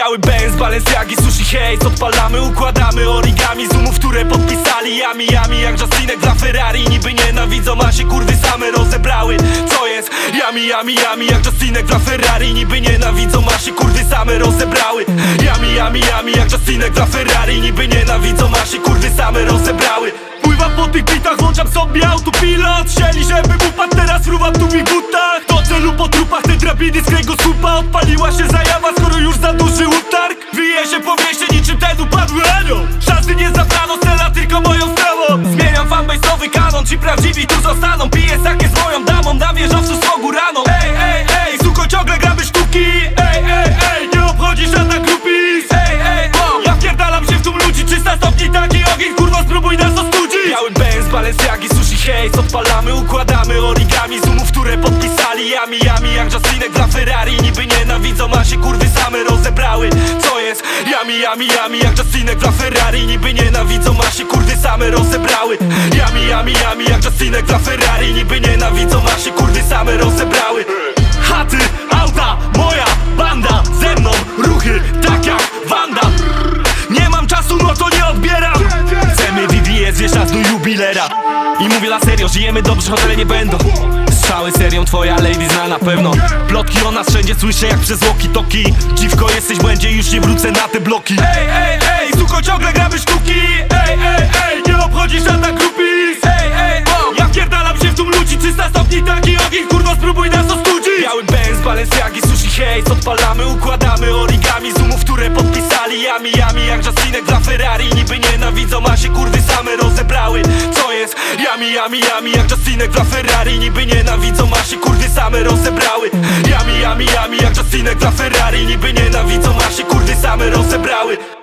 Biały Benz, Balenciagi, sushi haze Odpalamy, układamy origami Z umów, które podpisali Yami, yami jak Justinek dla Ferrari. Niby nienawidzą, a się kurwy same rozebrały. Co jest? Yami, yami, yami jak Justinek dla Ferrari. Niby nienawidzą, a się kurwy same rozebrały. Yami, yami, yami jak Justinek dla Ferrari. Niby nienawidzą, a się kurwy same rozebrały. Pływam po tych bitach, włączam sobie autopilot. Chcieli, żebym upadł, teraz fruwam tu w ich butach Do celu po trupach, te drabiny z kręgu słupa Odpaliła się zajawa, anioł Szansy nie zabrano, cela tylko moją stroną Zmieniam fanbase'owy kanon, ci prawdziwi tu zostaną. Piję sakę z moją damą, na wieżowcu swogu raną. Ej, ej, ej, suko ciągle gramy sztuki. Ej, ej, ej, nie obchodzi żadna grupis. Ej, ej, o, ja wpierdalam się w tłum ludzi. 300 stopni, taki ogień, kurwa spróbuj nas ostudzić. Biały Benz, Balenciagi, sushi haze Odpalamy, układamy origami Z umów, które podpisali. Yami, yami jak Justinek dla Ferrari. Niby nienawidzą, a się kurwy same jest? Yami, yami, yami jak Justinek dla Ferrari. Niby nienawidzą, a się kurwy same rozebrały. Yami, yami, yami jak Justinek dla Ferrari. Niby nienawidzą, a się kurwy same rozebrały. Chaty, auta, I mówię na serio, żyjemy dobrze, hotele nie będą. Strzały serią, twoja lady zna na pewno. Plotki o nas wszędzie słyszę jak przez walkie-talkie Dziwko jesteś, będzie już nie wrócę na te bloki. Ej, ej, ej, suko ciągle gramy sztuki. Ej, ej, ej, nie obchodzi żadna grupis Ej, ej, o, ja wpierdalam się w tłum ludzi 300 stopni, taki ogień, kurwa spróbuj nas ostudzić. Biały Benz, Balenciagi, sushi haze Odpalamy, układamy Yami, yami jak Justinek dla Ferrari. Niby nienawidzą, a się kurwy same rozebrały. Co jest? Yami, yami, yami jak Justinek dla Ferrari. Niby nienawidzą, a się kurwy same rozebrały. Yami, yami, yami jak Justinek dla Ferrari. Niby nienawidzą, a się kurwy same rozebrały